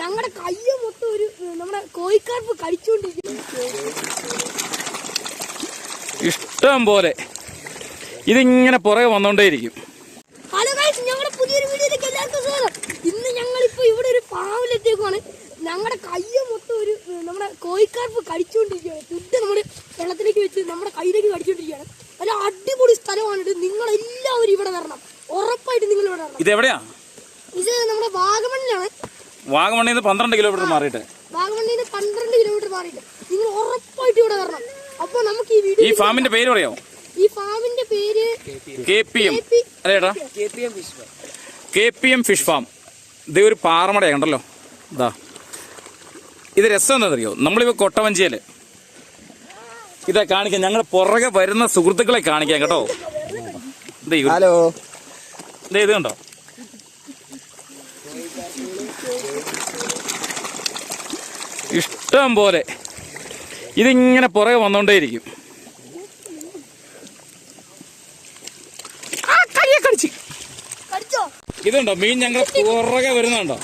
ഞങ്ങളുടെ കയ്യ മൊത്തം ഒരു നമ്മുടെ കോഴിക്കാർപ്പ് കടിച്ചുകൊണ്ടിരിക്കുന്നു ഇഷ്ടം പോലെ. ഇതിങ്ങനെ പുറകെ വന്നോണ്ടേയിരിക്കും. ഹലോ ഗൈസ് ഞങ്ങളുടെ പുതിയൊരു വീഡിയോയിലേക്ക് എല്ലാവർക്കും സ്വാഗതം. ഇന്ന് ഞങ്ങളിപ്പോ ഇവിടെ ഒരു ഫാമിലെത്തിയേക്കുവാണ് ഞങ്ങളുടെ കയ്യ മൊത്തം ഒരു നമ്മുടെ കോഴിക്കാർപ്പ് കടിച്ചുകൊണ്ടിരിക്കുകയാണ് തുട്ട് നമ്മുടെ വെള്ളത്തിലേക്ക് വെച്ച് നമ്മുടെ കയ്യിലേക്ക് കടിച്ചുകൊണ്ടിരിക്കുകയാണ് ഒരു അടിപൊളി സ്ഥലമാണ് നിങ്ങൾ എല്ലാവരും ഇവിടെ വരണം. ഉറപ്പായിട്ട് നിങ്ങൾ ഇവിടെ വരണം. ഇത് എവിടെയാ ഇത് നമ്മുടെ വാഗമണ്ണിലാണ്. വാഗമണ്ണിൽ നിന്ന് പന്ത്രണ്ട് കിലോമീറ്റർ മാറിയിട്ട്. വാഗമണ്ണിൽ നിന്ന് പന്ത്രണ്ട് കിലോമീറ്റർ മാറിയിട്ട്. നിങ്ങൾ ഉറപ്പായിട്ട് ഇവിടെ വരണം. അപ്പോൾ നമുക്ക് ഈ ഈ വീഡിയോ ഫാമിന്റെ പേര് പറയാമോ? ഈ ഫാമിന്റെ പേര് കെ പി എം. അതേടാ K P M fish farm. ഇത് ഒരു പാറമടയാ കണ്ടല്ലോ? ഇതാ ഇത് രസം എന്താണെന്നറിയോ? നമ്മളിപ്പോൾ കൊട്ടവഞ്ചിയൽ. ഇതാ കാണിക്കാം. ഞങ്ങൾ പുറകെ വരുന്ന സുഹൃത്തുക്കളെ കാണിക്കാം കേട്ടോ. ദേ ഹലോ. ദേ ഇത് കണ്ടോ? ഇഷ്ടം പോലെ. ഇതിങ്ങനെ പുറകെ വന്നുകൊണ്ടേയിരിക്കും ഇതുണ്ടോ? മീൻ ഞങ്ങൾ പുറകെ വരുന്നുണ്ടോ?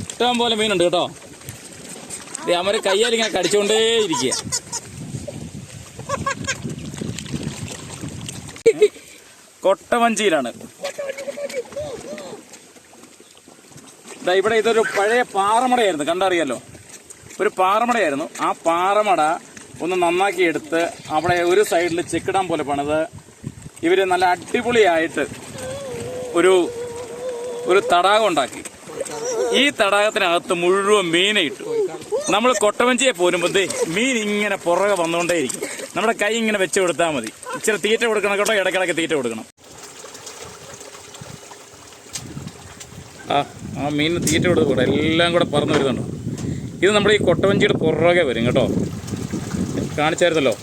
ഇഷ്ടം പോലെ മീനുണ്ട് കേട്ടോ. അവർ കയ്യാൽ ഇങ്ങനെ കടിച്ചോണ്ടേ ഇരിക്കുക കൊട്ടവഞ്ചിയിലാണ്. ദാ ഇവിടെ ഇതൊരു പഴയ പാറമടയായിരുന്നു. കണ്ടറിയാലോ? ഒരു പാറമടയായിരുന്നു. ആ പാറമട ഒന്ന് നന്നാക്കി എടുത്ത് അവിടെ ഒരു സൈഡിൽ ചെക്കിടാൻ പോലെ പണിത്. ഇവർ നല്ല അടിപൊളിയായിട്ട് ഒരു ഒരു തടാകം ഉണ്ടാക്കി. ഈ തടാകത്തിനകത്ത് മുഴുവൻ മീനെ ഇട്ടു. നമ്മൾ കൊട്ടവഞ്ചിയെ പോരുമ്പോൾ മീൻ ഇങ്ങനെ പുറകെ വന്നുകൊണ്ടേയിരിക്കും. നമ്മുടെ കൈ ഇങ്ങനെ വെച്ച് കൊടുത്താൽ മതി. ഇച്ചിരി തീറ്റ കൊടുക്കണം കേട്ടോ ഇടയ്ക്കിടയ്ക്ക് തീറ്റ കൊടുക്കണം. ആ ആ മീനിന് തീറ്റ കൊടുത്ത് കൂടെ എല്ലാം കൂടെ പറന്ന് വരുന്നുണ്ട്. ഇത് നമ്മുടെ ഈ കൊട്ടവഞ്ചിയുടെ പുറകെ വരും കേട്ടോ. കാണിച്ചായിരുന്നല്ലോ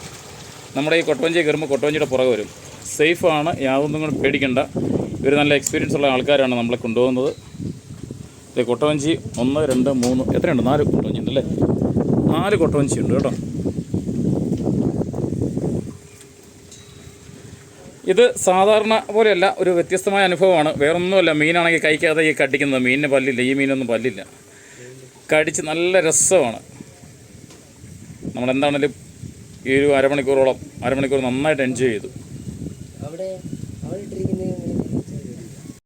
നമ്മുടെ ഈ കൊട്ടവഞ്ചി കയറുമ്പോൾ കൊട്ടവഞ്ചിയുടെ പുറകെ വരും. സേഫാണ് യാതൊന്നും കൂടെ പേടിക്കേണ്ട. ഇവർ നല്ല എക്സ്പീരിയൻസ് ഉള്ള ആൾക്കാരാണ് നമ്മളെ കൊണ്ടുപോകുന്നത്. കൊട്ടവഞ്ചി ഒന്ന് രണ്ട് മൂന്ന് എത്രയുണ്ട്? നാല് കൊട്ടവഞ്ചി ഉണ്ടല്ലേ? നാല് കൊട്ടവഞ്ചി ഉണ്ട് കേട്ടോ. ഇത് സാധാരണ പോലെയല്ല ഒരു വ്യത്യസ്തമായ അനുഭവമാണ്. വേറൊന്നുമല്ല മീനാണെങ്കിൽ കഴിക്കാതെ ഈ കടിക്കുന്നത്. മീനിന് പല്ലില്ല ഈ മീനൊന്നും പല്ലില്ല. കടിച്ച് നല്ല രസമാണ്. നമ്മളെന്താണേലും ഈ ഒരു അരമണിക്കൂറോളം അരമണിക്കൂർ നന്നായിട്ട് എൻജോയ് ചെയ്തു. അവിടെ